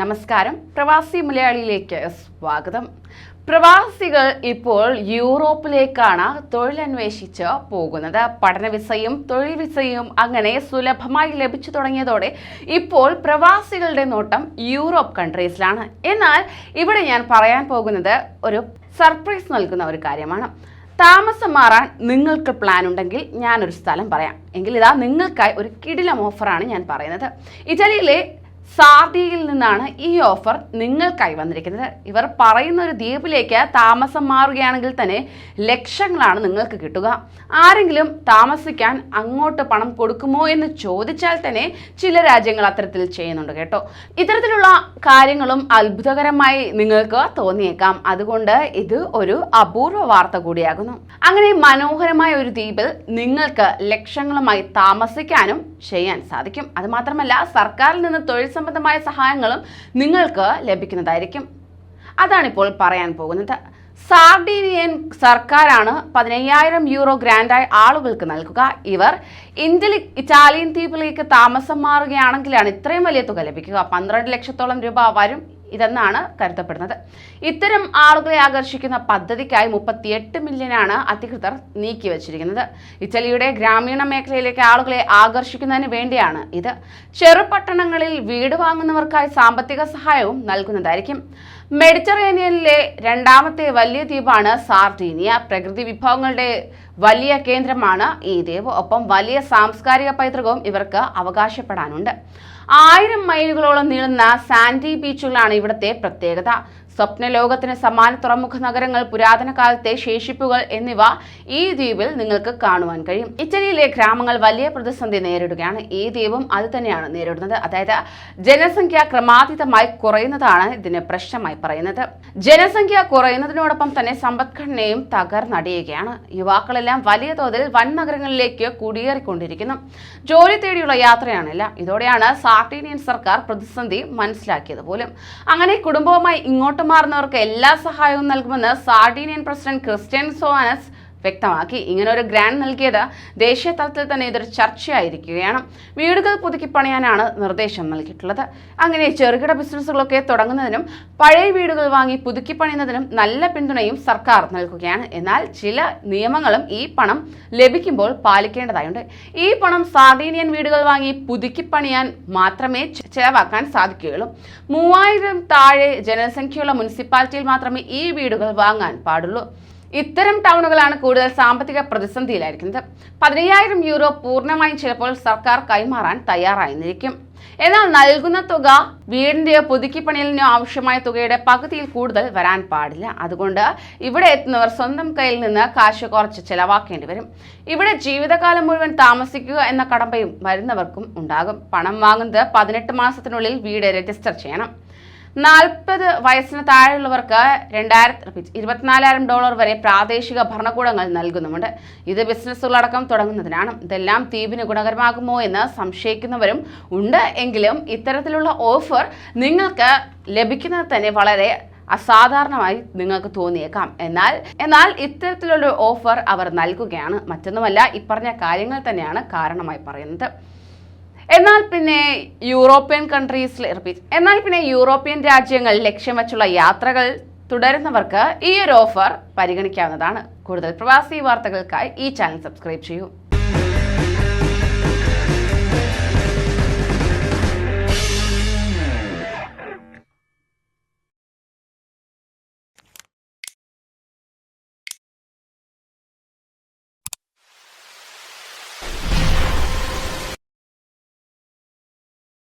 നമസ്കാരം. പ്രവാസി മലയാളിയിലേക്ക് സ്വാഗതം. പ്രവാസികൾ ഇപ്പോൾ യൂറോപ്പിലേക്കാണ് തൊഴിലന്വേഷിച്ച് പോകുന്നത്. പഠന വിസയും തൊഴിൽ വിസയും അങ്ങനെ സുലഭമായി ലഭിച്ചു തുടങ്ങിയതോടെ ഇപ്പോൾ പ്രവാസികളുടെ നോട്ടം യൂറോപ്പ് കൺട്രീസിലാണ്. എന്നാൽ ഇവിടെ ഞാൻ പറയാൻ പോകുന്നത് ഒരു സർപ്രൈസ് നൽകുന്ന ഒരു കാര്യമാണ്. താമസം മാറാൻ നിങ്ങൾക്ക് പ്ലാൻ ഉണ്ടെങ്കിൽ ഞാനൊരു സ്ഥലം പറയാം. എങ്കിൽ ഇതാ നിങ്ങൾക്കായി ഒരു കിടിലം ഓഫറാണ് ഞാൻ പറയുന്നത്. ഇറ്റലിയിലെ സാർഡിയിൽ നിന്നാണ് ഈ ഓഫർ നിങ്ങൾക്കായി വന്നിരിക്കുന്നത്. ഇവർ പറയുന്ന ഒരു ദ്വീപിലേക്ക് താമസം മാറുകയാണെങ്കിൽ തന്നെ ലക്ഷങ്ങളാണ് നിങ്ങൾക്ക് കിട്ടുക. ആരെങ്കിലും താമസിക്കാൻ അങ്ങോട്ട് പണം കൊടുക്കുമോ എന്ന് ചോദിച്ചാൽ തന്നെ ചില രാജ്യങ്ങൾ അത്തരത്തിൽ ചെയ്യുന്നുണ്ട് കേട്ടോ. ഇത്തരത്തിലുള്ള കാര്യങ്ങളും അത്ഭുതകരമായി നിങ്ങൾക്ക് തോന്നിയേക്കാം. അതുകൊണ്ട് ഇത് ഒരു അപൂർവ വാർത്ത കൂടിയാകുന്നു. അങ്ങനെ മനോഹരമായ ഒരു ദ്വീപിൽ നിങ്ങൾക്ക് ലക്ഷങ്ങളുമായി താമസിക്കാനും ചെയ്യാൻ സാധിക്കും. അതുമാത്രമല്ല സർക്കാരിൽ നിന്ന് തൊഴിൽ സംബന്ധമായ സഹായങ്ങളും നിങ്ങൾക്ക് ലഭിക്കുന്നതായിരിക്കും. അതാണിപ്പോൾ പറയാൻ പോകുന്നത്. സാർഡീനിയൻ സർക്കാരാണ് പതിനയ്യായിരം യൂറോ ഗ്രാൻഡായി ആളുകൾക്ക് നൽകുക. ഇവർ ഇന്ത്യയിൽ ഇറ്റാലിയൻ ദ്വീപിലേക്ക് താമസം മാറുകയാണെങ്കിലാണ് ഇത്രയും വലിയ തുക ലഭിക്കുക. പന്ത്രണ്ട് ലക്ഷത്തോളം രൂപ വരും. ഇതെന്നാണ് കരുതപ്പെടുന്നത്. ഇത്തരം ആളുകളെ ആകർഷിക്കുന്ന പദ്ധതിക്കായി മുപ്പത്തിയെട്ട് മില്യനാണ് അധികൃതർ നീക്കിവച്ചിരിക്കുന്നത്. ഇറ്റലിയുടെ ഗ്രാമീണ മേഖലയിലേക്ക് ആളുകളെ ആകർഷിക്കുന്നതിന് വേണ്ടിയാണ് ഇത്. ചെറുപട്ടണങ്ങളിൽ വീട് വാങ്ങുന്നവർക്കായി സാമ്പത്തിക സഹായവും നൽകുന്നതായിരിക്കും. മെഡിറ്ററേനിയനിലെ രണ്ടാമത്തെ വലിയ ദ്വീപാണ് സാർഡീനിയ. പ്രകൃതി വിഭവങ്ങളുടെ വലിയ കേന്ദ്രമാണ് ഈ ദ്വീപ്. ഒപ്പം വലിയ സാംസ്കാരിക പൈതൃകവും ഇവർക്ക് അവകാശപ്പെടാനുണ്ട്. ആയിരം മൈലുകളോളം നീളുന്ന സാൻഡി ബീച്ചുകളാണ് ഇവിടുത്തെ പ്രത്യേകത. സ്വപ്ന ലോകത്തിന് സമാന തുറമുഖ നഗരങ്ങൾ പുരാതന കാലത്തെ ശേഷിപ്പുകൾ എന്നിവ ഈ ദ്വീപിൽ നിങ്ങൾക്ക് കാണുവാൻ കഴിയും. ഇറ്റലിയിലെ ഗ്രാമങ്ങൾ വലിയ പ്രതിസന്ധി നേരിടുകയാണ്. ഈ ദ്വീപും അത് തന്നെയാണ് നേരിടുന്നത്. അതായത് ജനസംഖ്യ ക്രമാതീതമായി കുറയുന്നതാണ് ഇതിന് പ്രശ്നമായി പറയുന്നത്. ജനസംഖ്യ കുറയുന്നതിനോടൊപ്പം തന്നെ സമ്പദ്ഘടനയും തകർന്നടിയുകയാണ്. യുവാക്കളെല്ലാം വലിയ തോതിൽ വൻ നഗരങ്ങളിലേക്ക് കുടിയേറിക്കൊണ്ടിരിക്കുന്നു. ജോലി തേടിയുള്ള യാത്രയാണില്ല. ഇതോടെയാണ് സാർട്ടീനിയൻ സർക്കാർ പ്രതിസന്ധി മനസ്സിലാക്കിയത് പോലും. അങ്ങനെ കുടുംബവുമായി ഇങ്ങോട്ട് മാറുന്നവർക്ക് എല്ലാ സഹായവും നൽകുമെന്ന് സാർഡീനിയൻ പ്രസിഡന്റ് ക്രിസ്ത്യൻ സോവാനസ് വ്യക്തമാക്കി. ഇങ്ങനെ ഒരു ഗ്രാൻഡ് നൽകിയത് ദേശീയ തലത്തിൽ തന്നെ ഇതൊരു ചർച്ചയായിരിക്കുകയാണ്. വീടുകൾ പുതുക്കി പണിയാനാണ് നിർദ്ദേശം നൽകിയിട്ടുള്ളത്. അങ്ങനെ ചെറുകിട ബിസിനസ്സുകളൊക്കെ തുടങ്ങുന്നതിനും പഴയ വീടുകൾ വാങ്ങി പുതുക്കി പണിയുന്നതിനും നല്ല പിന്തുണയും സർക്കാർ നൽകുകയാണ്. എന്നാൽ ചില നിയമങ്ങളും ഈ പണം ലഭിക്കുമ്പോൾ പാലിക്കേണ്ടതായുണ്ട്. ഈ പണം സാർഡീനിയൻ വീടുകൾ വാങ്ങി പുതുക്കി പണിയാൻ മാത്രമേ ചെലവാക്കാൻ സാധിക്കുകയുള്ളൂ. മൂവായിരം താഴെ ജനസംഖ്യയുള്ള മുനിസിപ്പാലിറ്റിയിൽ മാത്രമേ ഈ വീടുകൾ വാങ്ങാൻ പാടുള്ളൂ. ഇത്തരം ടൗണുകളാണ് കൂടുതൽ സാമ്പത്തിക പ്രതിസന്ധിയിലായിരിക്കുന്നത്. പതിനയ്യായിരം യൂറോ പൂർണമായും ചിലപ്പോൾ സർക്കാർ കൈമാറാൻ തയ്യാറായിരിക്കും എന്നാൽ നൽകുന്ന തുക വീടിന്റെയോ പുതുക്കിപ്പണിയലിനോ ആവശ്യമായ തുകയുടെ പകുതിയിൽ കൂടുതൽ വരാൻ പാടില്ല. അതുകൊണ്ട് ഇവിടെ എത്തുന്നവർ സ്വന്തം കയ്യിൽ നിന്ന് കാശ് കുറച്ച് ചെലവാക്കേണ്ടി വരും. ഇവിടെ ജീവിതകാലം മുഴുവൻ താമസിക്കുക എന്ന കടമ്പയും വരുന്നവർക്കും ഉണ്ടാകും. പണം വാങ്ങുന്നത് പതിനെട്ട് മാസത്തിനുള്ളിൽ വീട് രജിസ്റ്റർ ചെയ്യണം. നാൽപ്പത് വയസ്സിന് താഴെയുള്ളവർക്ക് രണ്ടായിരത്തി ഇരുപത്തിനാലായിരം ഡോളർ വരെ പ്രാദേശിക ഭരണകൂടങ്ങൾ നൽകുന്നുമുണ്ട്. ഇത് ബിസിനസ്സുകളടക്കം തുടങ്ങുന്നതിനാണ്. ഇതെല്ലാം ദ്വീപിന് ഗുണകരമാകുമോ എന്ന് സംശയിക്കുന്നവരും ഉണ്ട് എങ്കിലും ഇത്തരത്തിലുള്ള ഓഫർ നിങ്ങൾക്ക് ലഭിക്കുന്നത് തന്നെ വളരെ അസാധാരണമായി നിങ്ങൾക്ക് തോന്നിയേക്കാം. എന്നാൽ എന്നാൽ ഇത്തരത്തിലുള്ള ഓഫർ അവർ നൽകുകയാണ്. മറ്റൊന്നുമല്ല ഇപ്പറഞ്ഞ കാര്യങ്ങൾ തന്നെയാണ് കാരണമായി പറയുന്നത്. എന്നാൽ പിന്നെ യൂറോപ്യൻ കൺട്രീസിൽ റിപ്പീറ്റ് എന്നാൽ പിന്നെ യൂറോപ്യൻ രാജ്യങ്ങൾ ലക്ഷ്യം വെച്ചുള്ള യാത്രകൾ തുടരുന്നവർക്ക് ഈ ഒരു ഓഫർ പരിഗണിക്കാവുന്നതാണ്. കൂടുതൽ പ്രവാസി വാർത്തകൾക്കായി ഈ ചാനൽ സബ്സ്ക്രൈബ് ചെയ്യൂ.